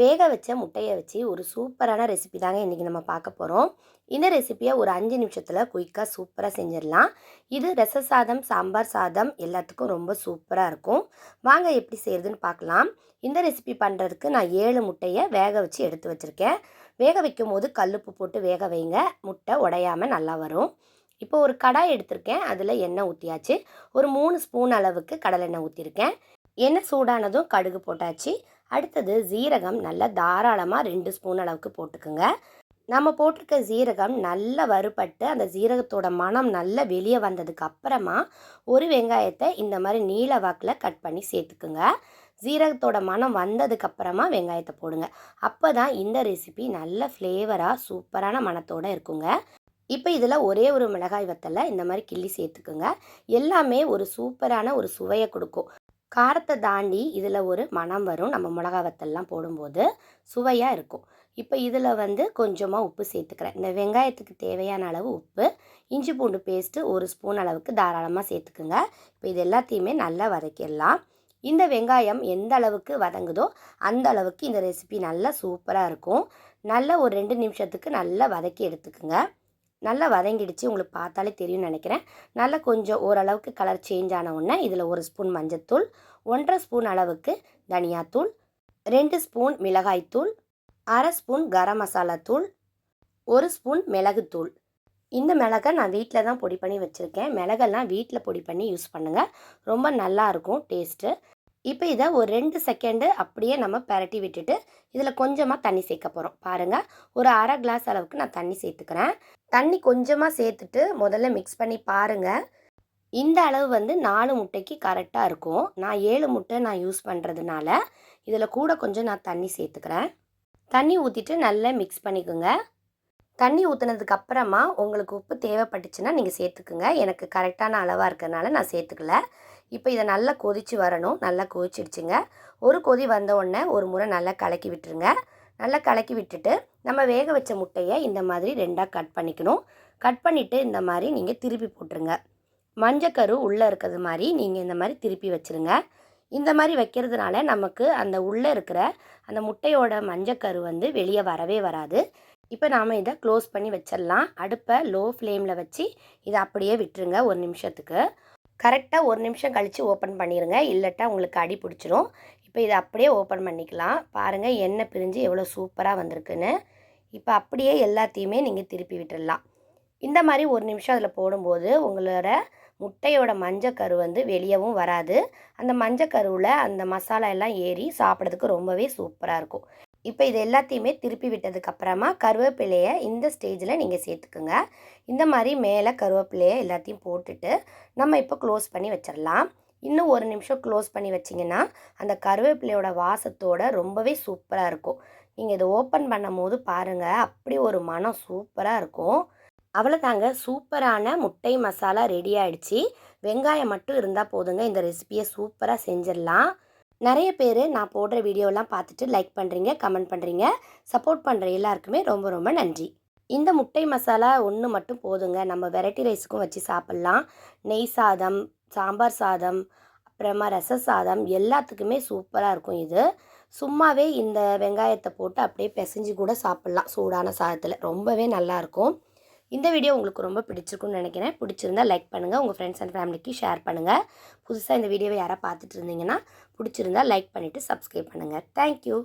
வேக வச்ச முட்டையை வச்சு ஒரு சூப்பரான ரெசிபி தாங்க இன்றைக்கி நம்ம பார்க்க போகிறோம் இந்த ரெசிபியை ஒரு அஞ்சு நிமிஷத்தில் குயிக்காக சூப்பராக செஞ்சிடலாம். இது ரச சாதம் சாம்பார் சாதம் எல்லாத்துக்கும் ரொம்ப சூப்பராக இருக்கும். வாங்க எப்படி செய்கிறதுன்னு பார்க்கலாம். இந்த ரெசிபி பண்ணுறதுக்கு நான் ஏழு முட்டையை வேக வச்சு எடுத்து வச்சுருக்கேன். வேக வைக்கும் போது கல்லுப்பு போட்டு வேக வைங்க. முட்டை உடையாமல் நல்லா வரும். இப்போ ஒரு கடாய் எடுத்திருக்கேன். அதில் எண்ணெய் ஊற்றியாச்சு ஒரு மூணு ஸ்பூன் அளவுக்கு கடலெண்ணெய் ஊற்றிருக்கேன் எண்ணெய் சூடானதும் கடுகு போட்டாச்சு. அடுத்தது ஜீரகம் நல்லா தாராளமாக ரெண்டு ஸ்பூன் அளவுக்கு போட்டுக்குங்க. நம்ம போட்டிருக்க ஜீரகம் நல்லா வறுபட்டு அந்த ஜீரகத்தோட மனம் நல்லா வெளியே வந்ததுக்கு அப்புறமா ஒரு வெங்காயத்தை இந்த மாதிரி நீல வாக்கில் கட் பண்ணி சேர்த்துக்குங்க. ஜீரகத்தோட மனம் வந்ததுக்கப்புறமா வெங்காயத்தை போடுங்க. அப்போ தான் இந்த ரெசிபி நல்ல ஃப்ளேவராக சூப்பரான மனத்தோடு இருக்குங்க. இப்போ இதில் ஒரே ஒரு மிளகாய் வத்தலை இந்த மாதிரி கிள்ளி சேர்த்துக்குங்க. எல்லாமே ஒரு சூப்பரான ஒரு சுவையை கொடுக்கும். காரத்தை தாண்டி இதில் ஒரு மணம் வரும். நம்ம மிளகா வத்தல்லாம் போடும்போது சுவையாக இருக்கும். இப்போ இதில் வந்து கொஞ்சமாக உப்பு சேர்த்துக்கிறேன். இந்த வெங்காயத்துக்கு தேவையான அளவு உப்பு இஞ்சி பூண்டு பேஸ்ட்டு ஒரு ஸ்பூன் அளவுக்கு தாராளமாக சேர்த்துக்குங்க. இப்போ இது எல்லாத்தையுமே நல்லா வதக்கிடலாம். இந்த வெங்காயம் எந்த அளவுக்கு வதங்குதோ அந்த அளவுக்கு இந்த ரெசிபி நல்லா சூப்பராக இருக்கும். நல்லா ஒரு ரெண்டு நிமிஷத்துக்கு நல்லா வதக்கி எடுத்துக்குங்க. நல்லா வதங்கிடுச்சு. உங்களுக்கு பார்த்தாலே தெரியும்னு நினைக்கிறேன். நல்லா கொஞ்சம் ஓரளவுக்கு கலர் சேஞ்ச் ஆன உடனே இதில் ஒரு ஸ்பூன் மஞ்சத்தூள் ஒன்றரை ஸ்பூன் அளவுக்கு தனியாத்தூள் ரெண்டு ஸ்பூன் மிளகாய்த்தூள் அரை ஸ்பூன் கரம் மசாலா தூள் ஒரு ஸ்பூன் மிளகுத்தூள். இந்த மிளகை நான் வீட்டில் தான் பொடி பண்ணி வச்சுருக்கேன். மிளகெல்லாம் வீட்டில் பொடி பண்ணி யூஸ் பண்ணுங்கள் ரொம்ப நல்லாயிருக்கும் டேஸ்ட்டு. இப்போ இதை ஒரு ரெண்டு செகண்டு அப்படியே நம்ம பரட்டி விட்டுட்டு இதில் கொஞ்சமாக தண்ணி சேர்க்க போகிறோம். பாருங்கள் ஒரு அரை கிளாஸ் அளவுக்கு நான் தண்ணி சேர்த்துக்கிறேன். தண்ணி கொஞ்சமாக சேர்த்துட்டு முதல்ல மிக்ஸ் பண்ணி பாருங்கள் இந்த அளவு வந்து நாலு முட்டைக்கு கரெக்டாக இருக்கும். நான் ஏழு முட்டை நான் யூஸ் பண்ணுறதுனால இதில் கூட கொஞ்சம் நான் தண்ணி சேர்த்துக்கிறேன். தண்ணி ஊற்றிட்டு நல்லா மிக்ஸ் பண்ணிக்கோங்க. தண்ணி ஊற்றுனதுக்கு அப்புறமா உங்களுக்கு உப்பு தேவைப்பட்டுச்சுன்னா நீங்கள் சேர்த்துக்குங்க. எனக்கு கரெக்டான அளவாக இருக்கிறதுனால நான் சேர்த்துக்கல. இப்போ இதை நல்லா கொதித்து வரணும். நல்லா கொதிச்சிடுச்சுங்க. ஒரு கொதி வந்த உடனே ஒரு முறை நல்லா கலக்கி விட்டுருங்க. நல்லா கலக்கி விட்டுட்டு நம்ம வேக வச்ச முட்டையை இந்த மாதிரி ரெண்டாக கட் பண்ணிக்கணும். கட் பண்ணிவிட்டு இந்த மாதிரி நீங்கள் திருப்பி போட்டுருங்க. மஞ்சக்கரு உள்ளே இருக்கிறது மாதிரி நீங்கள் இந்த மாதிரி திருப்பி வச்சுருங்க. இந்த மாதிரி வைக்கிறதுனால நமக்கு அந்த உள்ளே இருக்கிற அந்த முட்டையோட மஞ்சக்கரு வந்து வெளியே வரவே வராது. இப்போ நாம் இதை க்ளோஸ் பண்ணி வச்சிடலாம். அடுப்பை லோ ஃப்ளேமில் வச்சு இதை அப்படியே விட்டுருங்க ஒரு நிமிஷத்துக்கு. கரெக்டாக ஒரு நிமிஷம் கழித்து ஓப்பன் பண்ணிடுங்க இல்லட்டா உங்களுக்கு அடி பிடிச்சிரும். இப்போ இதை அப்படியே ஓப்பன் பண்ணிக்கலாம். பாருங்கள் எண்ணெய் பிரிஞ்சு எவ்வளோ சூப்பராக வந்திருக்குன்னு. இப்போ அப்படியே எல்லாத்தையுமே நீங்கள் திருப்பி விட்டுடலாம் இந்த மாதிரி ஒரு நிமிஷம் அதில் போடும்போது உங்களோட முட்டையோட மஞ்சக்கரு வந்து வெளியவும் வராது. அந்த மஞ்சக்கருவில் அந்த மசாலா எல்லாம் ஏறி சாப்பிட்றதுக்கு ரொம்பவே சூப்பராக இருக்கும். இப்போ இது எல்லாத்தையுமே திருப்பி விட்டதுக்கப்புறமா கருவேப்பிலையை இந்த ஸ்டேஜில் நீங்கள் சேர்த்துக்குங்க. இந்த மாதிரி மேலே கருவேப்பிலையை எல்லாத்தையும் போட்டுட்டு நம்ம இப்போ க்ளோஸ் பண்ணி வச்சிடலாம் இன்னும் ஒரு நிமிஷம் க்ளோஸ் பண்ணி வச்சிங்கன்னா அந்த கருவேப்பிலையோட வாசத்தோட ரொம்பவே சூப்பராக இருக்கும். நீங்கள் இதை ஓப்பன் பண்ணும் போது பாருங்கள் அப்படி ஒரு மனம் சூப்பராக இருக்கும். அவ்வளோதாங்க சூப்பரான முட்டை மசாலா ரெடி ஆகிடுச்சி வெங்காயம் மட்டும் இருந்தால் போதுங்க. இந்த ரெசிபியை சூப்பராக செஞ்சிடலாம் நிறைய பேர் நான் போடுற வீடியோலாம் பார்த்துட்டு லைக் பண்ணுறீங்க கமெண்ட் பண்ணுறீங்க சப்போர்ட் பண்ணுற எல்லாருக்குமே ரொம்ப ரொம்ப நன்றி. இந்த முட்டை மசாலா ஒன்று மட்டும் போதுங்க. நம்ம வெரைட்டி ரைஸுக்கும் வச்சு சாப்பிட்லாம். நெய் சாதம் சாம்பார் சாதம் அப்புறமா ரச சாதம் எல்லாத்துக்குமே சூப்பராக இருக்கும் இது. சும்மாவே இந்த வெங்காயத்தை போட்டு அப்படியே பிசைஞ்சு கூட சாப்பிட்லாம். சூடான சாதத்தில் ரொம்பவே நல்லாயிருக்கும் இந்த வீடியோ உங்களுக்கு ரொம்ப பிடிச்சிருக்குன்னு நினைக்கிறேன். பிடிச்சிருந்தா லைக் பண்ணுங்கள் உங்கள் ஃப்ரெண்ட்ஸ் அண்ட் ஃபேமிலிக்கு ஷேர் பண்ணுங்கள் புதுசாக இந்த வீடியோவை யாராவது பார்த்துட்டு இருந்தீங்கன்னா பிடிச்சிருந்தா லைக் பண்ணிவிட்டு சப்ஸ்கிரைப் பண்ணுங்கள் தேங்க்யூ